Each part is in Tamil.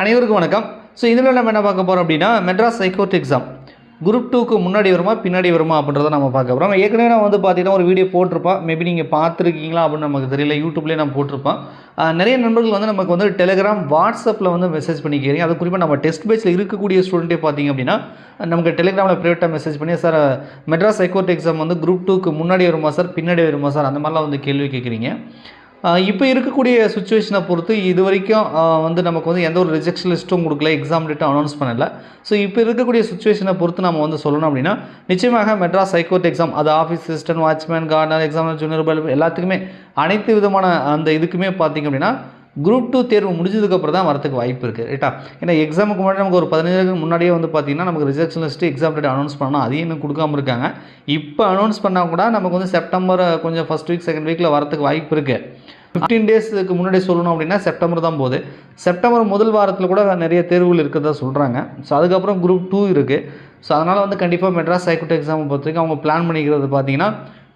அனைவருக்கும் வணக்கம். ஸோ இதில் நம்ம என்ன பார்க்க போகிறோம் அப்படின்னா மெட்ராஸ் ஹைகோர்ட் எக்ஸாம் குரூப் டூக்கு முன்னாடி வருமா பின்னாடி வருமா அப்படின்றத நம்ம பார்க்க போகிறோம் ஏற்கனவே நான் வந்து பார்த்தீங்கன்னா ஒரு வீடியோ போட்டிருப்பேன் மேபி நீங்கள் பார்த்துருக்கீங்களா அப்படின்னு நமக்கு தெரியல. யூடியூப்லேயே நான் போட்டிருப்பேன். நிறைய நண்பர்கள் வந்து நமக்கு வந்து டெலிகிராம் வாட்ஸ்அப்பில் வந்து மெசேஜ் பண்ணிக்கிறீங்க. அது குறிப்பாக நம்ம டெஸ்ட் பேச்சில் இருக்கக்கூடிய ஸ்டூடெண்ட்டே பார்த்தீங்க அப்படின்னா நமக்கு டெலிகிராமில் ப்ரைவேட்டாக மெசேஜ் பண்ணி sir Madras high court exam வந்து குரூப் டூக்கு முன்னாடி வருமா சார்? பின்னாடி வருமா சார்? அந்த மாதிரிலாம் வந்து கேள்வி கேட்குறீங்க. இப்போ இருக்கக்கூடிய சுச்சுவேஷனை பொறுத்து இது வரைக்கும் வந்து நமக்கு வந்து எந்த ஒரு ரிஜெக்ஷன் லிஸ்ட்டும் கொடுக்கல எக்ஸாம் டேட்டும் அனௌன்ஸ் பண்ணலை. ஸோ இப்போ இருக்கக்கூடிய சுச்சுவேஷனை பொறுத்து நம்ம வந்து சொல்லணும் அப்படின்னா நிச்சயமாக மெட்ராஸ் ஹைகோர்ட் எக்ஸாம் அது office assistant watchman gardener exam junior bulb எல்லாத்துக்குமே அனைத்து விதமான அந்த இதுக்குமே பார்த்தீங்க அப்படின்னா குரூப் டூ தேர்வு முடிஞ்சதுக்கப்புறம் தான் வரதுக்கு வாய்ப்பு இருக்குது ரைட்டா ஏன்னா எக்ஸாமுக்கு முன்னாடி நமக்கு ஒரு பதினஞ்சு முன்னாடியே வந்து பார்த்தீங்கன்னா நமக்கு rejection list exam date announce பண்ணால் அதையும் இன்னும் கொடுக்காம இருக்காங்க. இப்போ அனௌன்ஸ் பண்ணால் கூட நமக்கு வந்து செப்டம்பர் கொஞ்சம் ஃபஸ்ட் வீக் செகண்ட் வீக்கில் வரதுக்கு வாய்ப்பு இருக்குது ஃபிஃப்டீன் டேஸுக்கு முன்னாடி சொல்லணும் அப்படின்னா செப்டம்பர் தான் போகுது. செப்டம்பர் முதல் வாரத்தில் கூட நிறைய தேர்வுகள் இருக்கிறதா சொல்கிறாங்க ஸோ அதுக்கப்புறம் குரூப் டூ இருக்குது ஸோ அதனால் வந்து கண்டிப்பாக மெட்ராஸ் ஹைகோர்ட் எக்ஸாமை பொறுத்த வரைக்கும் அவங்க பிளான் பண்ணிக்கிறது பார்த்தீங்கன்னா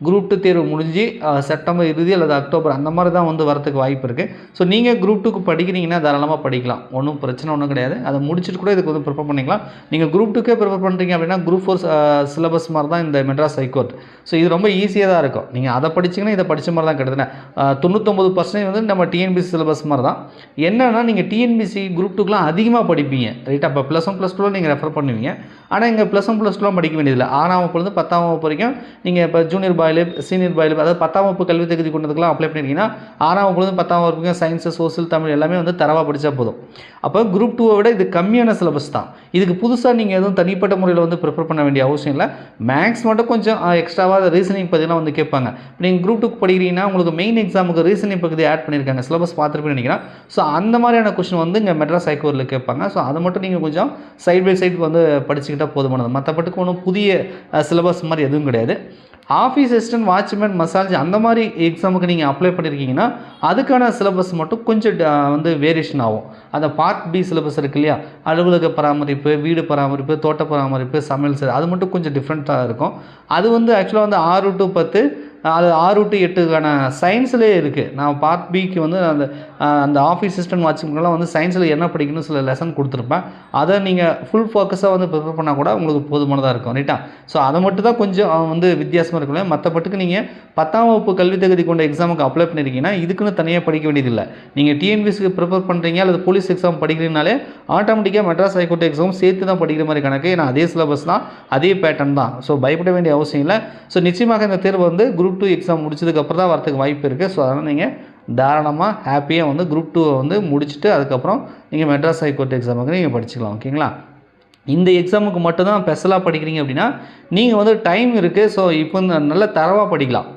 குரூப் டூ தேர்வு முடிஞ்சு செப்டம்பர் இறுதி அல்லது அக்டோபர் அந்த மாதிரி தான் வந்து வரதுக்கு வாய்ப்பு இருக்குது ஸோ நீங்கள் குரூப் டூக்கு படிக்கிறீங்கன்னா தாராளமாக படிக்கலாம். ஒன்றும் பிரச்சனை ஒன்றும் கிடையாது. அதை முடிச்சுட்டு கூட இதுக்கு வந்து ப்ரிப்பேர் பண்ணிக்கலாம். நீங்கள் குரூப் டூக்கே ப்ரிப்பேர் பண்ணுறீங்க அப்படின்னா குரூப் ஃபோர் சிலபஸ் மாதிரி தான் இந்த மெட்ராஸ் ஹைகோர்ட். ஸோ இது ரொம்ப ஈஸியாக தான் இருக்கும். நீங்கள் அதை படிச்சிங்கன்னா இதை படித்த மாதிரி தான் கிட்டத்தட்ட தொண்ணூத்தொம்பது பர்சன்டேஜ் வந்து நம்ம டிஎன்பிசி சிலபஸ் மாதிரி தான் என்னென்னா நீங்கள் டிஎன்பிசி குரூப் டூக்கெலாம் அதிகமாக படிப்பீங்க. ரைட்டாக இப்போ ப்ளஸ் ஒன் ப்ளஸ் டூவில் நீங்கள் ரெஃபர் பண்ணுவீங்க. ஆனால் இங்கே ப்ளஸ் ஒன் ப்ளஸ் டூலாம் படிக்க வேண்டியதில்லை. ஆறாம் வகுப்புலேருந்து பத்தாம் வகுப்பு வரைக்கும் நீங்கள் இப்போ ஜூனியர் பாயிலு சீனியர் பாயிலு அதாவது பத்தாம் வகுப்பு கல்வி தகுதி கொண்டதுக்கெல்லாம் அப்ளை பண்ணியிருக்கீங்கன்னா ஆறாம் வகுப்புலேருந்து பத்தாம் வகுப்புக்கு சயின்ஸு சோசியல் தமிழ் எல்லாமே வந்து தரவாக படித்தா போதும். அப்போ குரூப் டூவை விட இது கம்மியான சிலபஸ் தான். இதுக்கு புதுசாக நீங்கள் எதுவும் தனிப்பட்ட முறையில் வந்து ப்ரிப்பேர் பண்ண வேண்டிய அவசியம் இல்லை. மேக்ஸ் மட்டும் கொஞ்சம் எக்ஸ்ட்ராவாக ரீசனிங் பார்த்தீங்கன்னா வந்து கேட்பாங்க. இப்போ நீங்கள் குரூப் டூக்கு படிக்கிறீங்கன்னா உங்களுக்கு மெயின் எக்ஸாமுக்கு ரீசனிங் பகுதி ஆட் பண்ணியிருக்காங்க சிலபஸ் பார்த்துருப்பேன்னு நினைக்கிறேன். ஸோ அந்த மாதிரியான கொஸ்டின் வந்து இங்கே மெட்ராஸ் ஹைகோர்ட்டில் கேட்பாங்க. ஸோ அதை மட்டும் நீங்கள் கொஞ்சம் சைட் பை சைடு வந்து படிச்சுக்கிட்டால் போதுமானது. மற்றபட்டுக்கு ஒன்றும் புதிய சிலபஸ் மாதிரி எதுவும் கிடையாது. ஆஃபீஸ் அசிஸ்டன்ட் வாட்ச்மேன் மசாஜ் அந்த மாதிரி எக்ஸாமுக்கு நீங்கள் அப்ளை பண்ணியிருக்கீங்கன்னா அதுக்கான சிலபஸ் மட்டும் கொஞ்சம் வந்து வேரியேஷன் ஆகும். அந்த பார்ட் பி சிலபஸ் இருக்கு இல்லையா? அலுவலக பராமரிப்பு வீடு பராமரிப்பு தோட்ட பராமரிப்பு சமையல் செய்ய அது மட்டும் கொஞ்சம் டிஃப்ரெண்ட்டாக இருக்கும். அது வந்து ஆக்சுவலாக வந்து ஆறு டு பத்து அது ஆறு டு எட்டுக்கான சயின்ஸ்லேயே இருக்குது நான் பார்ட் பிக்கு வந்து அந்த அந்த ஆஃபீஸ் சிஸ்டம் வாட்சிங்கெல்லாம் வந்து சயின்ஸில் என்ன படிக்கணும் சில லெசன் கொடுத்துருப்பேன். அதை நீங்கள் ஃபுல் ஃபோக்கஸாக வந்து ப்ரிப்பேர் பண்ணால் கூட உங்களுக்கு போதுமானதாக இருக்கும் ரைட்டா ஸோ அதை மட்டும் தான் கொஞ்சம் வந்து வித்தியாசமாக இருக்கும் மற்றபட்டுக்கு நீங்கள் பத்தாம் வகுப்பு கல்வி தகுதி கொண்ட எக்ஸாமுக்கு அப்ளை பண்ணியிருக்கீங்கன்னா இதுக்குன்னு தனியாக படிக்க வேண்டியதில்லை. நீங்கள் டிஎன்பிஎஸ்க்கு ப்ரிப்பேர் பண்ணுறீங்க அல்லது போலீஸ் எக்ஸாம் படிக்கிறீங்கனாலே ஆட்டோமேட்டிக்காக மெட்ராஸ் ஹைகோர்ட் எக்ஸாம் சேர்த்து தான் படிக்கிற மாதிரி கணக்கு. ஏன்னா அதே சிலபஸ் தான் அதே பேட்டர்ன் தான். ஸோ பயப்பட வேண்டிய அவசியம் இல்லை. ஸோ நிச்சயமாக இந்த தேர்வு வந்து குரூப் டூ எக்ஸாம் முடிச்சதுக்கப்புறம் தான் வரதுக்கு வாய்ப்பு இருக்குது ஸோ அதனால் நீங்கள் தாராளமாக ஹாப்பியாக வந்து குரூப் டூவை வந்து முடிச்சுட்டு அதுக்கப்புறம் நீங்கள் மெட்ராஸ் ஹைகோர்ட் எக்ஸாமுக்கு நீங்கள் படிச்சுக்கலாம். ஓகேங்களா இந்த எக்ஸாமுக்கு மட்டும்தான் ஸ்பெஷலாக படிக்கிறீங்க அப்படின்னா நீங்கள் வந்து டைம் இருக்குது ஸோ இப்போ நல்ல தரவாக படிக்கலாம்.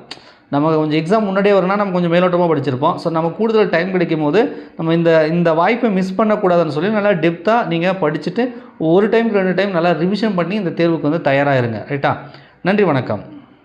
நம்ம கொஞ்சம் எக்ஸாம் முன்னாடியே வரணும்னா நம்ம கொஞ்சம் மேலோட்டமாக படிச்சிருப்போம். ஸோ நம்ம கூடுதல் டைம் கிடைக்கும் போது நம்ம இந்த இந்த வாய்ப்பை மிஸ் பண்ணக்கூடாதுன்னு சொல்லி நல்லா டெப்த்தாக நீங்கள் படிச்சுட்டு ஒரு டைம் ரெண்டு டைம் நல்லா ரிவிஷன் பண்ணி இந்த தேர்வுக்கு வந்து தயாராகிருங்க ரைட்டா நன்றி வணக்கம்.